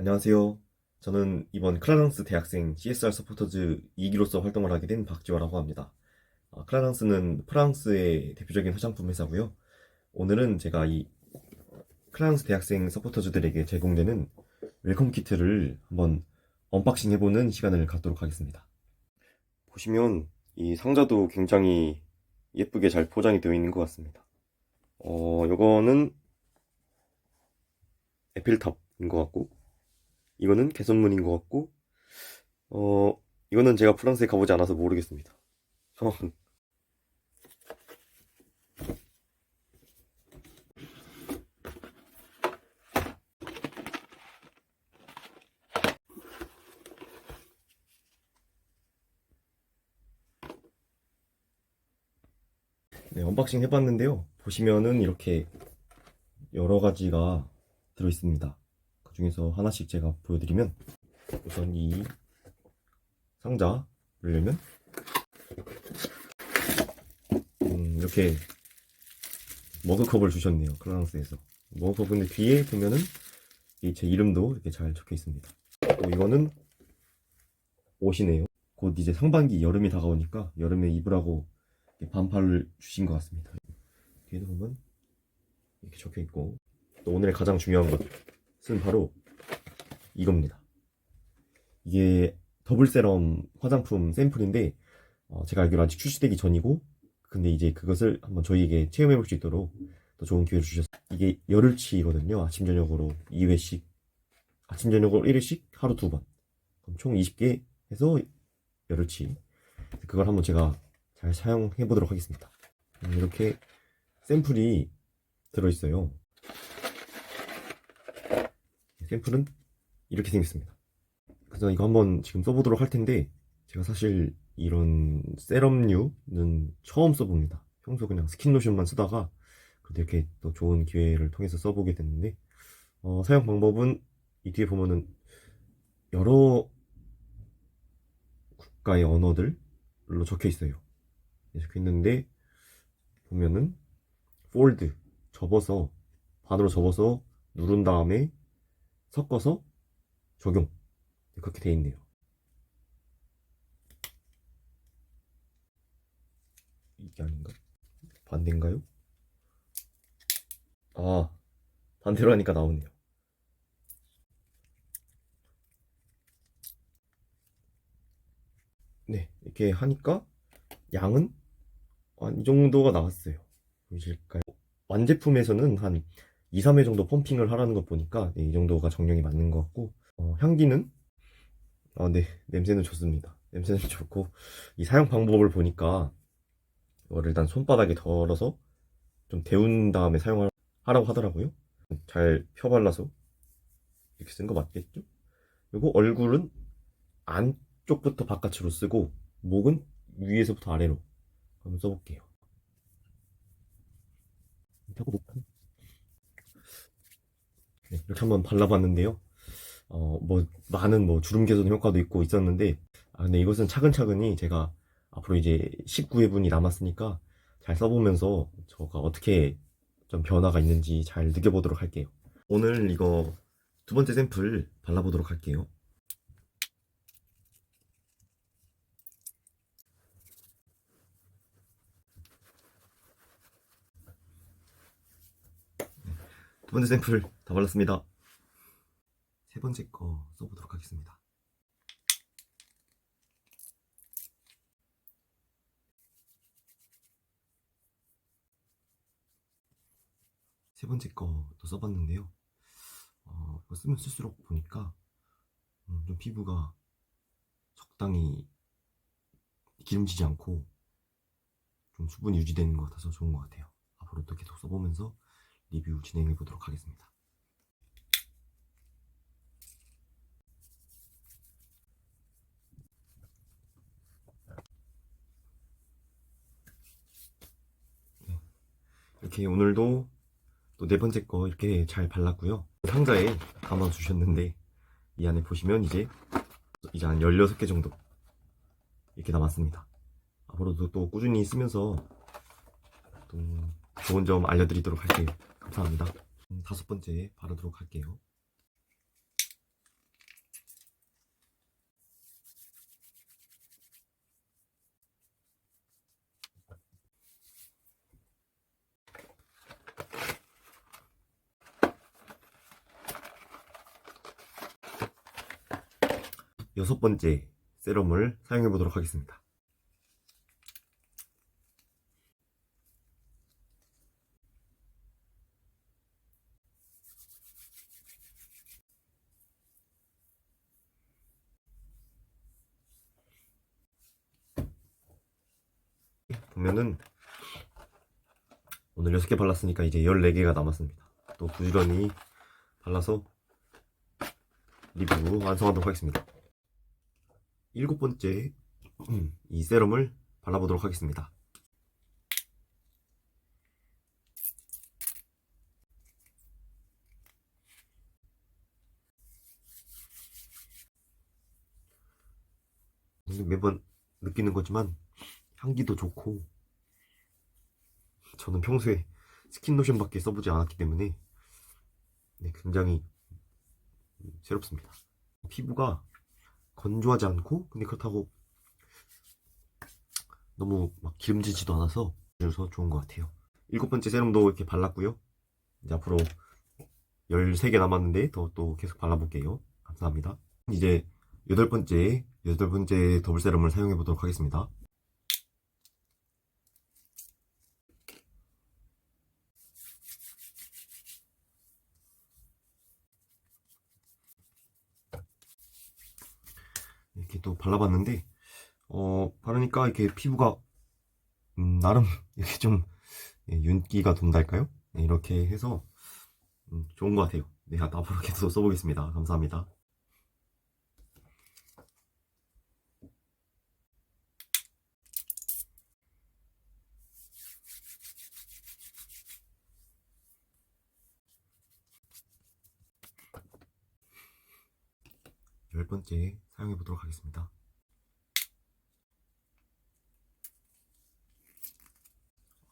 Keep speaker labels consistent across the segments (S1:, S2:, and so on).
S1: 안녕하세요. 저는 이번 클라랑스 대학생 CSR 서포터즈 2기로서 활동을 하게 된 박지화라고 합니다. 아, 클라랑스는 프랑스의 대표적인 화장품 회사고요. 오늘은 제가 이 클라랑스 대학생 서포터즈들에게 제공되는 웰컴 키트를 한번 언박싱 해보는 시간을 갖도록 하겠습니다. 보시면 이 상자도 굉장히 예쁘게 잘 포장이 되어 있는 것 같습니다. 어, 요거는 에필탑인 것 같고, 이거는 개선문인 것 같고, 어, 이거는 제가 프랑스에 가보지 않아서 모르겠습니다. 네, 언박싱 해봤는데요. 보시면은 이렇게 여러 가지가 들어있습니다. 그 중에서 하나씩 제가 보여드리면 우선 이 상자를 열면 음, 이렇게 머그컵을 주셨네요. 클라랑스에서 머그컵 근데 뒤에 보면은 이제 이름도 이렇게 잘 적혀 있습니다. 또 이거는 옷이네요. 곧 이제 상반기 여름이 다가오니까 여름에 입으라고 반팔을 주신 것 같습니다. 뒤에도 보면 이렇게 적혀 있고 또 오늘의 가장 중요한 것 은 바로 이겁니다. 이게 더블 세럼 화장품 샘플인데 어, 제가 알기로 아직 출시되기 전이고 근데 이제 그것을 한번 저희에게 체험해 볼 수 있도록 또 좋은 기회를 주셨어요. 이게 열흘치거든요. 아침 저녁으로 2회씩 아침 저녁으로 1회씩 하루 두 번. 그럼 총 20개 해서 열흘치. 그걸 한번 제가 잘 사용해 보도록 하겠습니다. 음, 이렇게 샘플이 들어 있어요. 샘플은 이렇게 생겼습니다. 그래서 이거 한번 지금 써보도록 할 텐데 제가 사실 이런 세럼류는 처음 써봅니다. 평소 그냥 스킨로션만 쓰다가 이렇게 또 좋은 기회를 통해서 써보게 됐는데 어, 사용 방법은 이 뒤에 보면은 여러 국가의 언어들로 적혀 있어요. 적혀 있는데 보면은 폴드 접어서 반으로 접어서 누른 다음에 섞어서 적용 그렇게 돼 있네요. 이게 아닌가? 반대인가요? 아 반대로 하니까 나오네요. 네 이렇게 하니까 양은 한 이 정도가 나왔어요. 보이실까요? 완제품에서는 한 2, 3회 정도 펌핑을 하라는 것 보니까 네, 이 정도가 정량이 맞는 것 같고 어, 향기는 아, 네 냄새는 좋습니다. 냄새는 좋고 이 사용 방법을 보니까 이거를 일단 손바닥에 덜어서 좀 데운 다음에 사용하라고 하더라고요. 잘 펴발라서 이렇게 쓴 거 맞겠죠? 그리고 얼굴은 안쪽부터 바깥으로 쓰고 목은 위에서부터 아래로 한번 써볼게요. 자꾸 못하 이렇게 한번 발라봤는데요. 어, 뭐, 많은 뭐, 주름 개선 효과도 있고 있었는데, 아, 근데 이것은 차근차근히 제가 앞으로 이제 19회분이 남았으니까 잘 써보면서 저가 어떻게 좀 변화가 있는지 잘 느껴보도록 할게요. 오늘 이거 두 번째 샘플 발라보도록 할게요. 두 번째 샘플 다 발랐습니다. 세 번째 거 써보도록 하겠습니다. 세 번째 거도 써봤는데요. 어, 이거 쓰면 쓸수록 보니까 음, 좀 피부가 적당히 기름지지 않고 좀 수분이 유지되는 것 같아서 좋은 것 같아요. 앞으로 또 계속 써보면서 리뷰 진행해 보도록 하겠습니다. 네. 이렇게 오늘도 또 네 번째 거 이렇게 잘 발랐고요. 상자에 담아 주셨는데 이 안에 보시면 이제 이제 한 16개 정도 이렇게 남았습니다. 앞으로도 또 꾸준히 쓰면서 또 좋은 점 알려드리도록 할게요. 감사합니다. 음, 다섯 번째 바르도록 할게요. 여섯 번째 세럼을 사용해 보도록 하겠습니다. 보면은 오늘 6개 발랐으니까 이제 14개가 남았습니다. 또 부지런히 발라서 리뷰 완성하도록 하겠습니다. 일곱 번째 이 세럼을 발라보도록 하겠습니다. 매번 느끼는 거지만 향기도 좋고 저는 평소에 스킨 로션밖에 써보지 않았기 때문에 네, 굉장히 새롭습니다. 피부가 건조하지 않고 근데 그렇다고 너무 막 기름지지도 않아서 그래서 좋은 것 같아요. 일곱 번째 세럼도 이렇게 발랐고요. 이제 앞으로 13개 남았는데 더 또 계속 발라볼게요. 감사합니다. 이제 여덟 번째 여덟 번째 더블 세럼을 사용해 보도록 하겠습니다. 이렇게 또 발라봤는데 어 바르니까 이렇게 피부가 음, 나름 이렇게 좀 예, 윤기가 돈달까요? 네, 이렇게 해서 음, 좋은 것 같아요. 네, 앞으로 계속 써보겠습니다. 감사합니다. 열 번째 사용해 보도록 하겠습니다.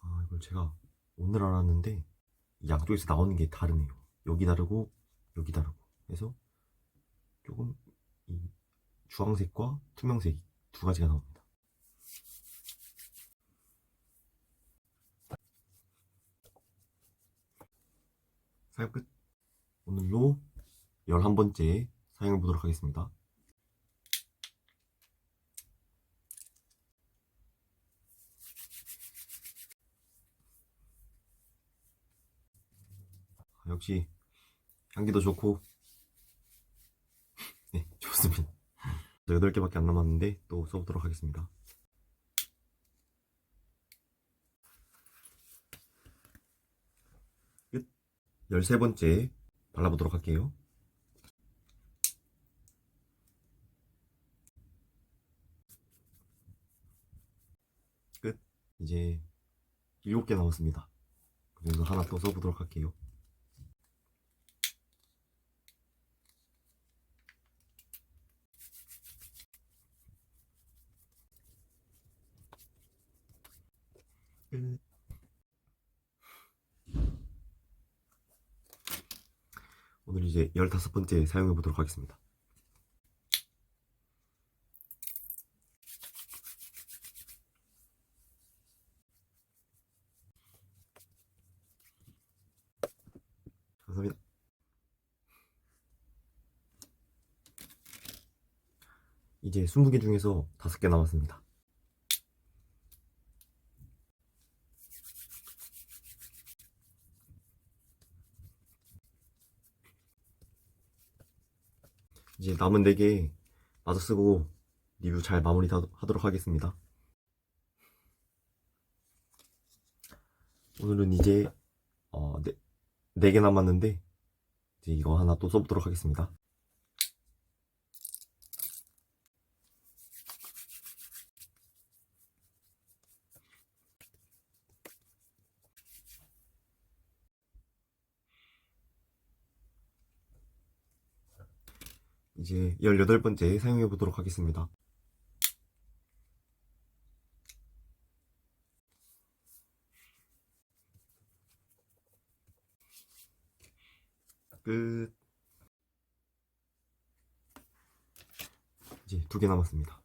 S1: 아, 이걸 제가 오늘 알았는데 이 양쪽에서 나오는 게 다르네요. 여기 다르고 여기 다르고 해서 조금 이 주황색과 투명색 두 가지가 나옵니다. 사용 끝. 오늘로 11번째 사용해 보도록 하겠습니다. 아, 역시 향기도 좋고 네 좋습니다. 8개밖에 안 남았는데 또 써보도록 하겠습니다. 끝. 13번째 발라보도록 할게요. 끝. 이제 7개 남았습니다. 그래서 하나 또 써보도록 할게요. 끝. 오늘 이제 15번째 사용해 보도록 하겠습니다. 이제 20개 중에서 5개 남았습니다. 이제 남은 4개 마저 쓰고 리뷰 잘 마무리 다- 하도록 하겠습니다. 오늘은 이제 어, 네, 4개 남았는데 이제 이거 하나 또 써보도록 하겠습니다. 이제 18번째 사용해 보도록 하겠습니다. 끝. 이제 두 개 남았습니다.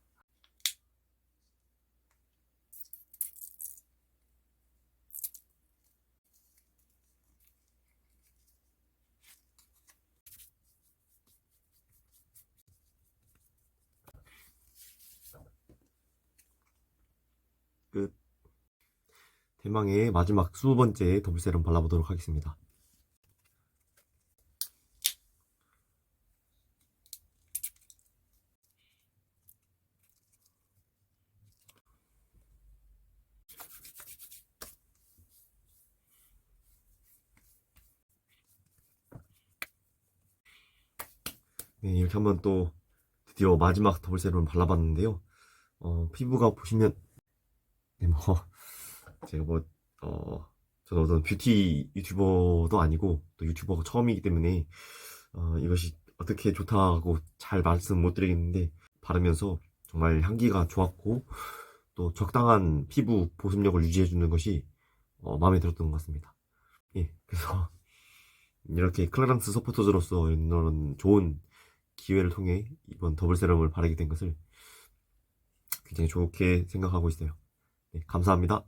S1: 끝. 대망의 마지막 20번째 더블 세럼 발라보도록 하겠습니다. 네, 이렇게 한번 또 드디어 마지막 더블 세럼을 발라봤는데요. 어, 피부가 보시면, 네, 뭐, 제가 뭐, 어, 저는 어떤 뷰티 유튜버도 아니고, 또 유튜버가 처음이기 때문에, 어, 이것이 어떻게 좋다고 잘 말씀 못 드리겠는데, 바르면서 정말 향기가 좋았고, 또 적당한 피부 보습력을 유지해 주는 것이, 어, 마음에 들었던 것 같습니다. 예, 그래서, 이렇게 클라랑스 서포터즈로서 이런 좋은 기회를 통해 이번 더블 세럼을 바르게 된 것을 굉장히 좋게 생각하고 있어요. 네, 감사합니다.